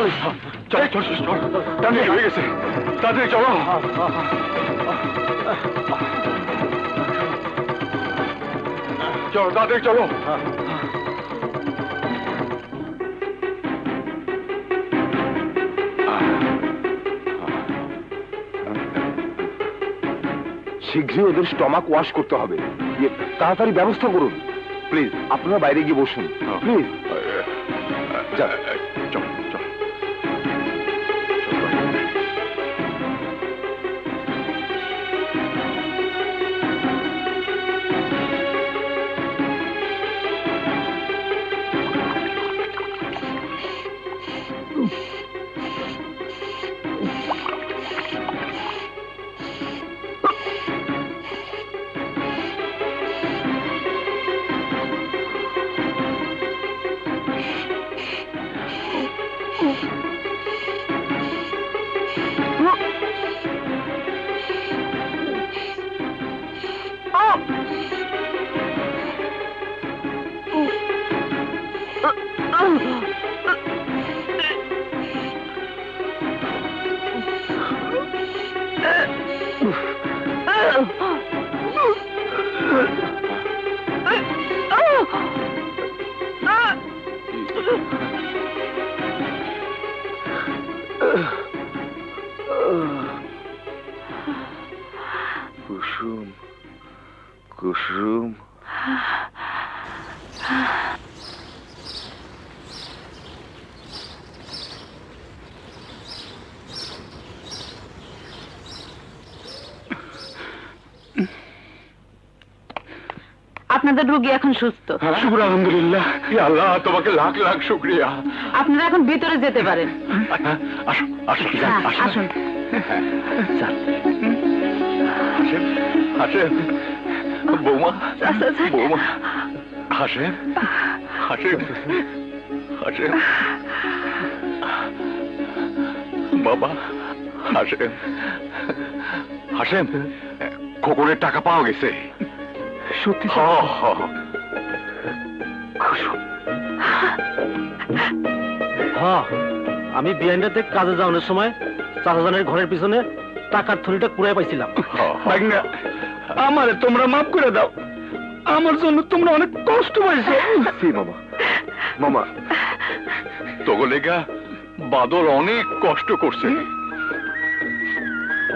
চল চল চল চল। টান হয়ে গেছে। তাড়াতাড়ি চলো। চলো তাড়াতাড়ি চলো। শীঘ্রই ওদের স্টমাক ওয়াশ করতে হবে। তাড়াতাড়ি ব্যবস্থা করুন। প্লিজ আপনারা বাইরে গিয়ে বসুন। প্লিজ। চল। কুসুম কুসুম আপনাদের রোগী এখন সুস্থ। শুক্র আলহামদুলিল্লাহ আল্লাহ তোমাকে লাখ লাখ শুক্রিয়া। আপনারা এখন ভিতরে যেতে পারেন। হ্যাঁ, আসুন হাসেম হাসেম বৌমা। বৌমা। হাসেম হাসেম হাসেম। বাবা হাসেম। হাসেম খোকনের টাকা পাওয়া গেছে। সত্যি হ্যাঁ আমি বিহাইন্ডাতে কাজে যাওয়ানোর সময় চাচাজানের ঘরের পিছনে টাকার থলিটা কুড়াই পাইছিলাম। আমারে তোমরা মাফ করে দাও। আমার জন্য তোমরা অনেক কষ্ট পাইছো। মামা। মামা তোগো লেগা বাদল অনেক কষ্ট করছে।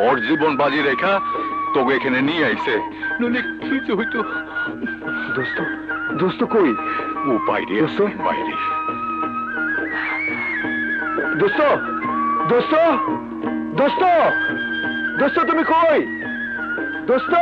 ওর জীবন বাজি রেখা তোকে এখানে নিয়ে আইছে। নইলে কি যে হইতো? দোস্ত দোস্ত কই? ও বাইরে দোস্ত? আছে, বাইরে। দোস্ত দোস্ত দোস্ত দোস্ত তুমি কই? দোস্ত!